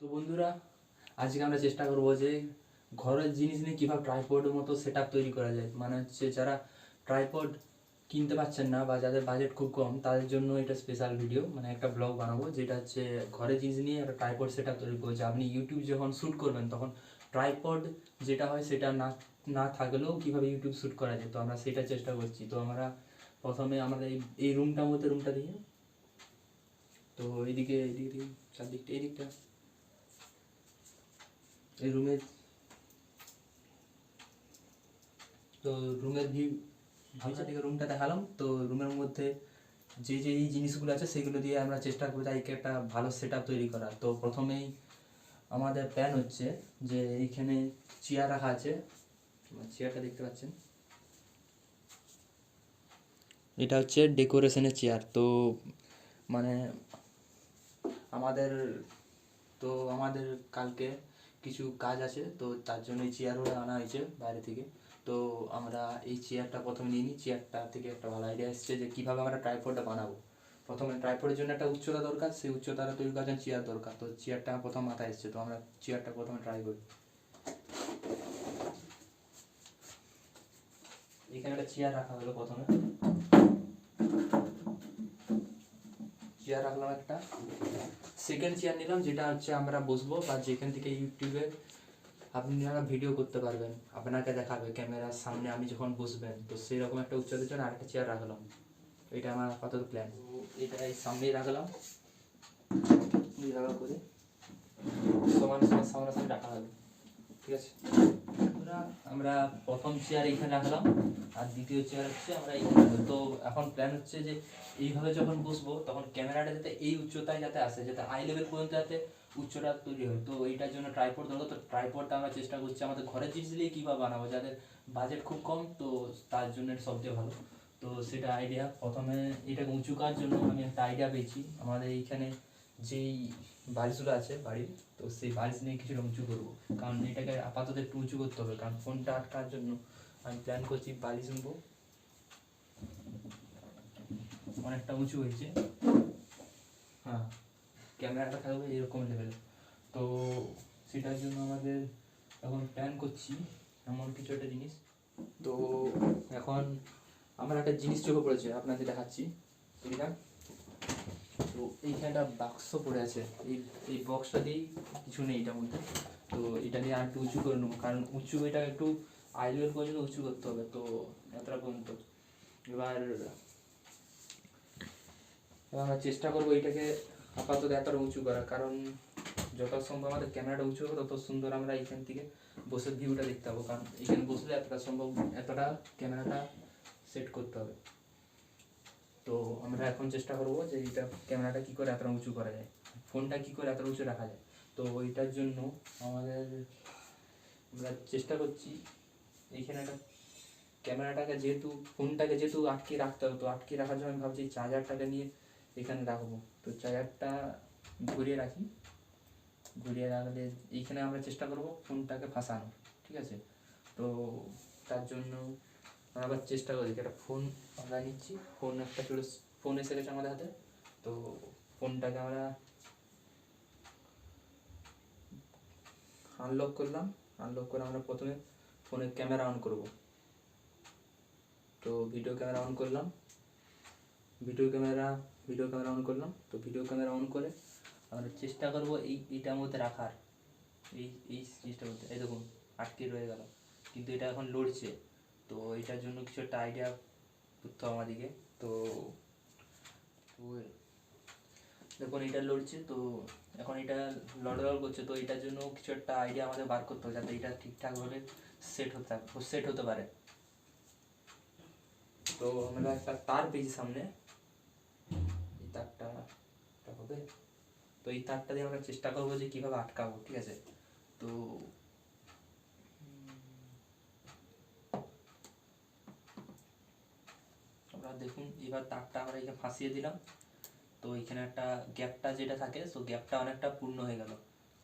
তো বন্ধুরা, আজকে আমরা চেষ্টা করব যে ঘরের জিনিস নিয়ে কীভাবে ট্রাইপডের মতো সেট তৈরি করা যায়। মানে হচ্ছে যারা ট্রাইপড কিনতে পারছেন না বা যাদের বাজেট খুব কম, তাদের জন্য এটা স্পেশাল ভিডিও মানে একটা ব্লগ বানাবো যেটা হচ্ছে ঘরের জিনিস নিয়ে একটা ট্রাইপড সেট তৈরি করছে আপনি ইউটিউব যখন শ্যুট করবেন, তখন ট্রাইপড যেটা হয় সেটা না না থাকলেও কীভাবে ইউটিউব শ্যুট করা যায়, তো আমরা সেটা চেষ্টা করছি। তো আমরা প্রথমে আমরা এই এই রুমটার মধ্যে রুমটা দিয়ে তো এইদিকে এইদিকে দিকে চারদিকটা এই দিকটা এই রুমের তো রুমের ভিউ ভিউটা থেকে রুমটা দেখালাম। তো রুমের মধ্যে যে যে এই জিনিসগুলো আছে সেগুলো দিয়ে আমরা চেষ্টা করি তাইকে একটা ভালো সেট তৈরি করার। তো প্রথমেই আমাদের প্ল্যান হচ্ছে যে এইখানে চেয়ার রাখা আছে। চেয়ারটা দেখতে পাচ্ছেন। এটা হচ্ছে ডেকোরেশনের চেয়ার তো মানে আমাদের তো আমাদের কালকে কিছু কাজ আছে, তো তার জন্য এই চেয়ারগুলো আনা হয়েছে বাইরে থেকে। তো আমরা এই চেয়ারটা প্রথমে নিয়ে নিই। চেয়ারটা থেকে একটা ভালো আইডিয়া এসছে যে কীভাবে আমরা ট্রাইপডটা বানাবো। প্রথমে ট্রাইপডের জন্য একটা উচ্চতা দরকার, সেই উচ্চতাটা তৈরি করার জন্য চেয়ার দরকার। তো চেয়ারটা প্রথম মাথায় এসছে, তো আমরা চেয়ারটা প্রথমে ট্রাই করি। এখানে একটা চেয়ার রাখা হলো প্রথমে। চেয়ার রাখলাম একটা। সেকেন্ড চেয়ার নিলাম, যেটা হচ্ছে আমরা বসবো বা যেখান থেকে ইউটিউবে আপনারা ভিডিও করতে পারবেন। আপনাকে দেখাবে ক্যামেরার সামনে আমি যখন বসবেন। তো সেই রকম একটা উচ্চতার জন্য আরেকটা চেয়ার রাখলাম। এটা আমার আপাতত প্ল্যান এটা এই সামনেই রাখলাম। এইভাবে করে সমান সমান সামনাসামনি রাখা হবে। ঠিক আছে? আমরা প্রথম চেয়ার এইখানে রাখলাম আর দ্বিতীয় চেয়ার হচ্ছে আমরা এইখানে তো এখন প্ল্যান হচ্ছে যে এইভাবে যখন বসবো, তখন ক্যামেরাটা যাতে এই উচ্চতায় যাতে আসে, যাতে আই লেভেল পর্যন্ত যাতে উচ্চতা তৈরি হয়। তো এইটার জন্য ট্রাইপড দরকার। তো ট্রাইপডটা আমরা চেষ্টা করছি আমাদের ঘরের জিনিস দিয়ে কীভাবে বানাবো, যাদের বাজেট খুব কম, তো তার জন্য সবচেয়ে ভালো। তো সেটা আইডিয়া প্রথমে এটাকে উঁচু করার জন্য আমি একটা আইডিয়া পেয়েছি। আমাদের এইখানে যেই বালিশগুলো আছে বাড়ির তো সেই বালিশ নিয়ে কিছুটা উঁচু করব। কারণ এটাকে আপাতত একটু উঁচু করতে হবে, কারণ ফোনটা আটকার জন্য আমি প্ল্যান করছি বালিশ নেব অনেকটা উঁচু হয়েছে। হ্যাঁ ক্যামেরাটা থাকবে এরকম লেভেল তো সেটার জন্য আমাদের এখন প্ল্যান করছি এমন কিছু একটা জিনিস। তো এখন আমার একটা জিনিস চোখে পড়েছে, আপনাদের দেখাচ্ছি। এটা তো এইখানে একটা বাক্স পড়ে আছে। এই এই বক্সটা দিয়েই কিছু নেই এটার মধ্যে। তো এটা দিয়ে আর একটু উঁচু করে নেব। কারণ উঁচু এটা একটু আই লেভেল পর্যন্ত উঁচু করতে হবে। তো এতটা পর্যন্ত এবার এবার আমরা চেষ্টা করব এইটাকে আপাতত এতটা উঁচু করা কারণ যত সম্ভব আমাদের ক্যামেরাটা উঁচু হবে, তত সুন্দর আমরা এইখান থেকে বসে ভিউটা দেখতে পাবো। কারণ এখানে বসলে এতটা সম্ভব, এতটা ক্যামেরাটা সেট করতে হবে। তো আমরা এখন চেষ্টা করব যে এইটা ক্যামেরাটা কী করে এতটা উঁচু করা যায়, ফোনটা কী করে এতটা উঁচু রাখা যায়। তো ওইটার জন্য আমাদের আমরা চেষ্টা করছি এইখানে একটা ক্যামেরাটাকে যেহেতু, ফোনটাকে যেহেতু আটকে রাখতে হবে, তো আটকে রাখার জন্য আমি ভাবছি চার্জারটাকে নিয়ে এখানে রাখব। তো চার্জারটা ঘুরিয়ে রাখি। ঘুরিয়ে রাখলে এইখানে আমরা চেষ্টা করব ফোনটাকে ফাঁসানো ঠিক আছে? তো তার জন্য আবার চেষ্টা করি একটা ফোন আমরা নিচ্ছি। ফোন একটা চলে ফোন এসে গেছে আমাদের হাতে। তো ফোনটাকে আমরা আনলক করলাম। আনলক করে আমরা প্রথমে ফোনের ক্যামেরা অন করব। তো ভিডিও ক্যামেরা অন করলাম। Video camera video camera on করলাম। তো ভিডিও ক্যামেরা অন করে আমরা চেষ্টা করব এই এটার মধ্যে রাখার। এই এই জিনিসটার মধ্যে। এই দেখুন, আটকে রয়ে গেল। কিন্তু এটা এখন লড়ছে। তো এটার জন্য কিছু একটা আইডিয়া করতে হবে আমাদেরকে। তো দেখুন, এটা লড়ছে, তো এখন এটা লড়ালড় করছে, তো এটার জন্য কিছু একটা আইডিয়া আমাদের বার করতে হবে যাতে এটা ঠিকঠাকভাবে সেট হতে সেট হতে পারে। তো আমরা একটা তার পেয়েছি সামনে। এই তারটা হবে। তো এই তারটা দিয়ে আমরা চেষ্টা করব যে কীভাবে আটকাবো, ঠিক আছে? তো আমরা দেখুন এবার তারটা আমরা এখানে ফাঁসিয়ে দিলাম। তো এখানে একটা গ্যাপটা যেটা থাকে তো গ্যাপটা অনেকটা পূর্ণ হয়ে গেল।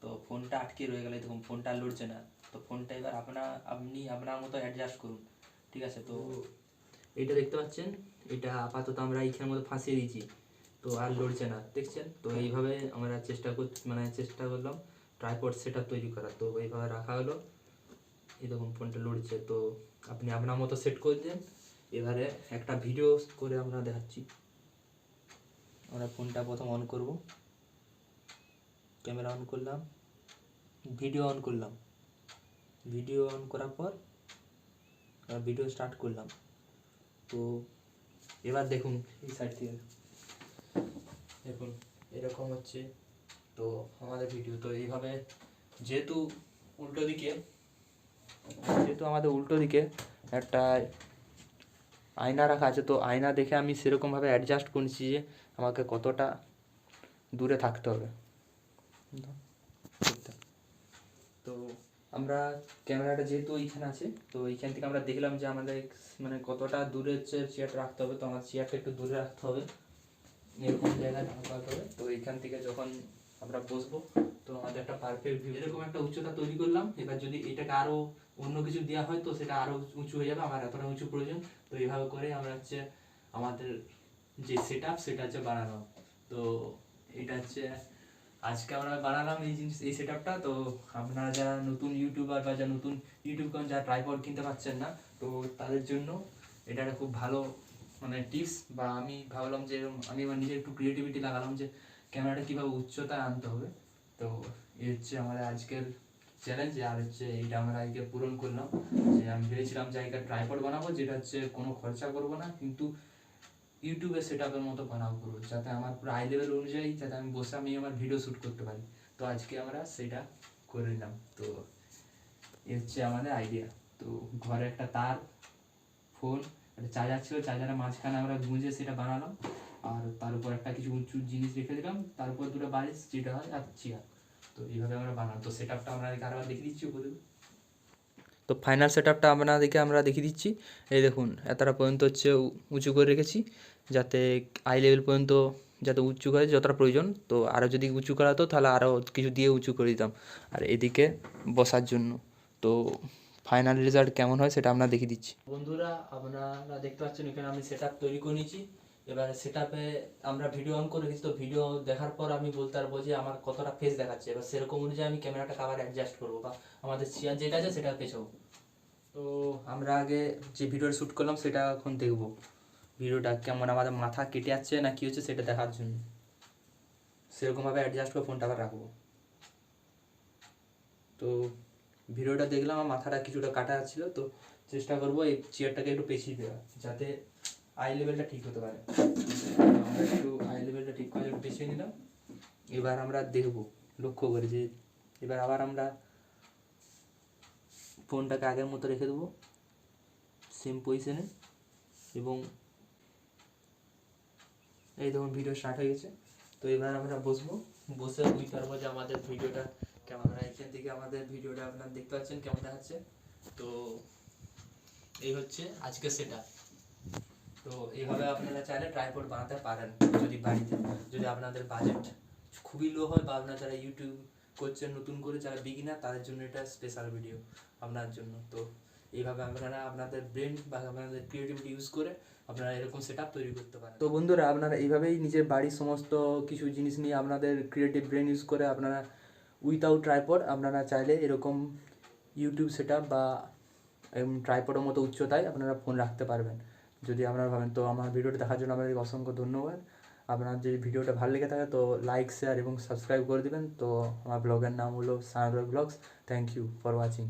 তো ফোনটা আটকে রয়ে গেল দেখুন ফোনটা লড়ছে না। তো ফোনটা এবার আপনার আপনি আপনার মতো অ্যাডজাস্ট করুন ঠিক আছে? তো এটা দেখতে পাচ্ছেন এটা আপাতত আমরা এইখানের মতো ফাঁসিয়ে দিয়েছি। তো আর লড়ছে না দেখছেন? তো এইভাবে আমরা চেষ্টা কর মানে চেষ্টা করলাম ট্রাইপড সেট তৈরি করা তো এইভাবে রাখা হলো। এই দেখুন ফোনটা লড়ছে। তো আপনি আপনার মতো সেট করে দেন। এবারে একটা ভিডিও করে আমরা দেখাচ্ছি। আমরা ফোনটা প্রথম অন করব। ক্যামেরা অন করলাম। ভিডিও অন করলাম। ভিডিও অন করার পর ভিডিও স্টার্ট করলাম। তো এবার দেখুন এই সাইড থেকে দেখুন, এরকম হচ্ছে। তো আমাদের ভিডিও তো এইভাবে যেহেতু উল্টো দিকে, যেহেতু আমাদের উল্টো দিকে একটা আয়না রাখা আছে, তো আয়না দেখে আমি সেরকমভাবে অ্যাডজাস্ট করছি যে আমাকে কতটা দূরে থাকতে হবে। তো আমরা ক্যামেরাটা যেহেতু এইখানে আছে, তো এইখান থেকে আমরা দেখলাম যে আমাদের মানে কতটা দূরে হচ্ছে চেয়ারটা রাখতে হবে, তো আমার চেয়ারটা একটু দূরে রাখতে হবে। এরকম জায়গায় রাখতে হবে। তো এইখান থেকে যখন আমরা বসবো। তো আমাদের একটা পারফেক্ট ভিউ এরকম একটা উচ্চতা তৈরি করলাম। এবার যদি এটাকে আরও অন্য কিছু দেওয়া হয়, তো সেটা আরও উঁচু হয়ে যাবে। আমার এতটা উঁচু প্রয়োজন। তো এইভাবে করে আমরা হচ্ছে আমাদের যে সেট আপ সেটা হচ্ছে বানানো তো এটা হচ্ছে আজকে আমরা বানালাম এই জিনিস, এই সেট আপটা তো আপনারা যারা নতুন ইউটিউবার বা যারা নতুন ইউটিউব যারা ট্রাইপড কিনতে পারছেন না, তো তাদের জন্য এটা একটা খুব ভালো মানে টিপস বা আমি ভাবলাম যে আমি আমার নিজে একটু ক্রিয়েটিভিটি লাগালাম যে ক্যামেরাটা কীভাবে উচ্চতায় আনতে হবে? তো এই হচ্ছে আমাদের আজকের চ্যালেঞ্জ আর হচ্ছে এইটা আমরা আজকে পূরণ করলাম। যে আমি ভেবেছিলাম যে একটা ট্রাইপড বানাবো, যেটা হচ্ছে কোনো খরচা করব না, কিন্তু ইউটিউবে সেট আপের মতো বানাবো পুরো যাতে আমার পুরো আই লেভেল অনুযায়ী যাতে আমি বসে আমি আমার ভিডিও শ্যুট করতে পারি। তো আজকে আমরা সেটা করে নিলাম। তো এ হচ্ছে আমাদের আইডিয়া তো ঘরে একটা তার ফোন একটা চার্জার ছিল চার্জারের মাঝখানে আমরা গুঁজে সেটা বানালাম। আর তার উপর একটা কিছু উঁচু জিনিস রেখে দিলাম তার উপর দুটো বালিশ যেটা হয় আর চেয়ার। তো এইভাবে আমরা বানালাম। তো সেট আপটা আমরা আরেকবার দেখিয়ে দিচ্ছি উপরে। তো ফাইনাল সেট আপটা আপনাদেরকে আমরা দেখিয়ে দিচ্ছি। এই দেখুন এতটা পর্যন্ত হচ্ছে উঁচু করে রেখেছি যাতে আই লেভেল পর্যন্ত যাতে উঁচু করে যতটা প্রয়োজন। তো আরও যদি উঁচু করা হতো তাহলে আরও কিছু দিয়ে উঁচু করে দিতাম। আর এদিকে বসার জন্য। তো ফাইনাল রেজাল্ট কেমন হয় সেটা আমরা দেখিয়ে দিচ্ছি। বন্ধুরা আপনারা দেখতে পাচ্ছেন এখানে আমি সেট তৈরি করে নিয়েছি। এবার সেট আমরা ভিডিও অন করে রেখেছি তো ভিডিও দেখার পর আমি বলতে পারব যে আমার কতটা ফেস দেখাচ্ছে। এবার সেরকম অনুযায়ী আমি ক্যামেরাটা আবার অ্যাডজাস্ট করব বা আমাদের চেয়ার যেটা আছে সেটা পেছাবো তো আমরা আগে যে ভিডিওটা শ্যুট করলাম সেটা এখন দেখব। ভিডিওটা কেমন আমাদের মাথা কেটে যাচ্ছে না কি হচ্ছে সেটা দেখার জন্য। সেরকমভাবে অ্যাডজাস্ট করে ফোনটা আবার রাখব। তো ভিডিওটা দেখলাম, আমার মাথাটা কিছুটা কাটা ছিল। তো চেষ্টা করব এই চেয়ারটাকে একটু পেছিয়ে দেওয়া যাতে আই লেভেলটা ঠিক হতে পারে। আমরা একটু আই লেভেলটা ঠিক করে বেছে নিলাম। এবার আমরা দেখব, লক্ষ্য করে যে এবার আবার আমরা ফোনটাকে আগের মতো রেখে দেবো সেম পজিশনে এবং এই দেখুন ভিডিও স্টার্ট হয়ে গেছে। তো এবার আমরা বসবো। বসে বুঝতে পারব যে আমাদের ভিডিওটা কেমন হয়। এখান থেকে আমাদের ভিডিওটা আপনারা দেখতে পাচ্ছেন, কেমন দেখাচ্ছে। তো এই হচ্ছে আজকে সেটা তো এইভাবে আপনারা চাইলে ট্রাইপড বানাতে পারেন, যদি বাড়িতে, যদি আপনাদের বাজেট খুবই লো হয় বা আপনারা যারা ইউটিউব করছেন, নতুন করে যারা বিগিনার তাদের জন্য এটা স্পেশাল ভিডিও আপনার জন্য। তো এইভাবে আপনারা আপনাদের ব্রেন বা আপনাদের ক্রিয়েটিভিটি ইউজ করে আপনারা এরকম সেট তৈরি করতে পারেন। তো বন্ধুরা, আপনারা এইভাবেই নিজের বাড়ির সমস্ত কিছু জিনিস নিয়ে আপনাদের ক্রিয়েটিভ ব্রেন ইউজ করে আপনারা উইথাউট ট্রাইপড আপনারা চাইলে এরকম ইউটিউব সেট বা ট্রাইপডের মতো উচ্চতায় আপনারা ফোন রাখতে পারবেন। যদি আপনারা ভাবেন, তো আমার ভিডিওটা দেখার জন্য আপনাদের অসংখ্য ধন্যবাদ। আপনার যদি ভিডিওটা ভালো লেগে থাকে, তো লাইক শেয়ার এবং সাবস্ক্রাইব করে দেবেন। তো আমার ব্লগের নাম হলো Sayan blogs. Thank you for watching